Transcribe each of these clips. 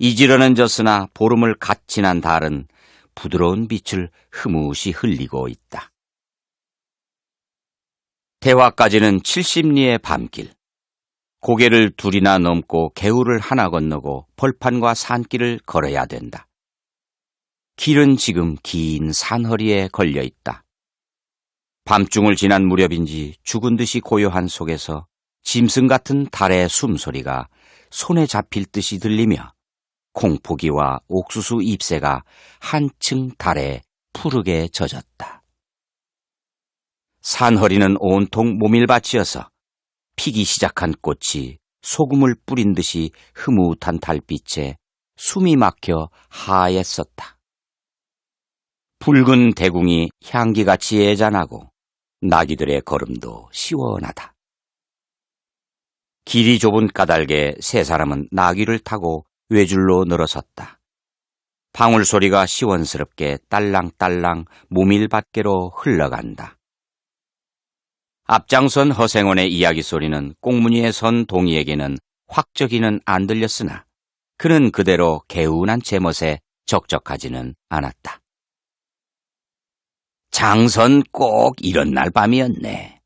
이지러는 졌으나 보름을 갓 지난 달은 부드러운 빛을 흐뭇이 흘리고 있다. 대화까지는 70리의 밤길. 고개를 둘이나 넘고 개울을 하나 건너고 벌판과 산길을 걸어야 된다. 길은 지금 긴 산허리에 걸려 있다. 밤중을 지난 무렵인지 죽은 듯이 고요한 속에서 짐승 같은 달의 숨소리가 손에 잡힐 듯이 들리며 콩포기와 옥수수 잎새가 한층 달에 푸르게 젖었다. 산허리는 온통 모밀밭이어서 피기 시작한 꽃이 소금을 뿌린 듯이 흐뭇한 달빛에 숨이 막혀 하였었다. 붉은 대궁이 향기같이 애잔하고 나귀들의 걸음도 시원하다. 길이 좁은 까닭에 세 사람은 나귀를 타고 외줄로 늘어섰다. 방울 소리가 시원스럽게 딸랑딸랑 모밀밭계로 흘러간다. 앞장선 허생원의 이야기 소리는 꽁무니에 선 동이에게는 확적이는 안 들렸으나 그는 그대로 개운한 제멋에 적적하지는 않았다. 장선 꼭 이런 날 밤이었네.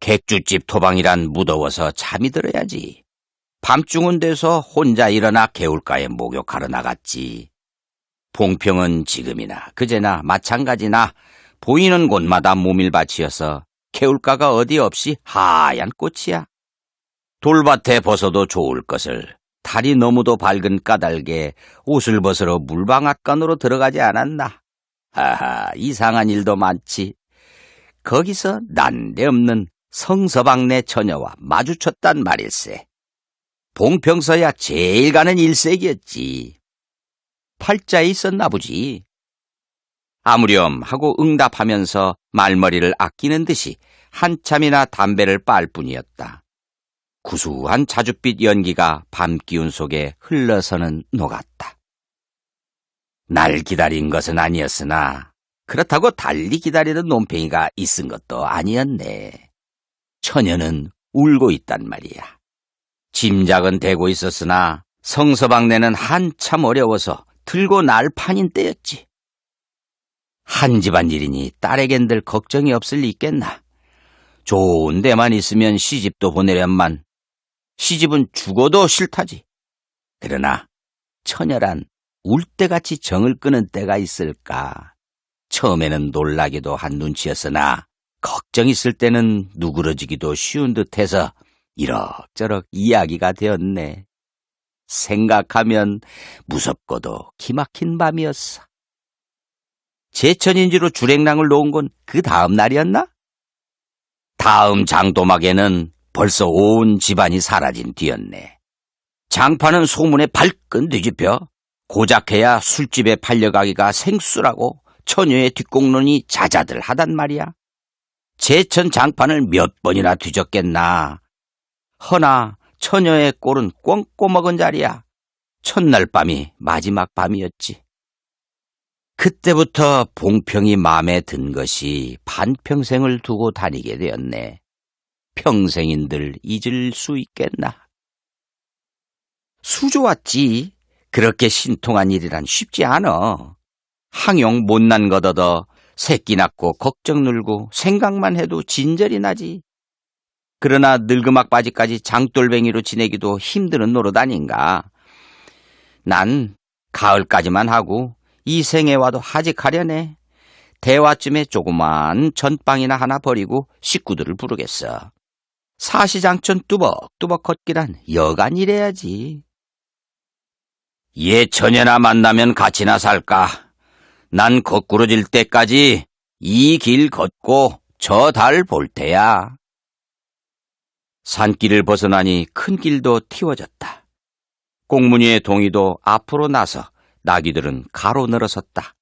객주집 토방이란 무더워서 잠이 들어야지. 밤중은 돼서 혼자 일어나 개울가에 목욕하러 나갔지. 봉평은 지금이나 그제나 마찬가지나 보이는 곳마다 모밀밭이어서 개울가가 어디 없이 하얀 꽃이야. 돌밭에 벗어도 좋을 것을 달이 너무도 밝은 까닭에 옷을 벗으러 물방앗간으로 들어가지 않았나. 하하, 이상한 일도 많지. 거기서 난데없는 성서방네 처녀와 마주쳤단 말일세. 봉평서야 제일 가는 일색이었지. 팔자에 있었나 보지. 아무렴 하고 응답하면서 말머리를 아끼는 듯이 한참이나 담배를 빨 뿐이었다. 구수한 자줏빛 연기가 밤 기운 속에 흘러서는 녹았다. 날 기다린 것은 아니었으나 그렇다고 달리 기다리는 논팽이가 있은 것도 아니었네. 처녀는 울고 있단 말이야. 짐작은 되고 있었으나 성서방네는 한참 어려워서 들고 날 판인 때였지. 한 집안 일이니 딸에겐 들 걱정이 없을 리 있겠나. 좋은 데만 있으면 시집도 보내련만 시집은 죽어도 싫다지. 그러나 처녀란 울 때같이 정을 끄는 때가 있을까. 처음에는 놀라기도 한 눈치였으나 걱정 있을 때는 누그러지기도 쉬운 듯해서 이럭저럭 이야기가 되었네. 생각하면 무섭고도 기막힌 밤이었어. 제천인지로 주랭랑을 놓은 건 그 다음 날이었나? 다음 장도막에는 벌써 온 집안이 사라진 뒤였네. 장파는 소문에 발끈 뒤집혀 고작해야 술집에 팔려가기가 생수라고 처녀의 뒷공론이 자자들 하단 말이야. 제천 장판을 몇 번이나 뒤졌겠나. 허나 처녀의 꼴은 꽁꼬 먹은 자리야. 첫날 밤이 마지막 밤이었지. 그때부터 봉평이 마음에 든 것이 반평생을 두고 다니게 되었네. 평생인들 잊을 수 있겠나. 수 좋았지. 그렇게 신통한 일이란 쉽지 않어. 항용 못난 것 얻어 새끼 낳고 걱정 늘고 생각만 해도 진절이 나지. 그러나 늙음악 바지까지 장돌뱅이로 지내기도 힘드는 노릇 아닌가. 난 가을까지만 하고 이 생에 와도 하직하려네. 대화쯤에 조그만 전빵이나 하나 버리고 식구들을 부르겠어. 사시장천 뚜벅뚜벅 걷기란 여간 이래야지. 예처녀나 만나면 같이나 살까. 난 거꾸로 질 때까지 이 길 걷고 저 달 볼 테야. 산길을 벗어나니 큰 길도 틔워졌다. 꽁무니의 동이도 앞으로 나서 나귀들은 가로 늘어섰다.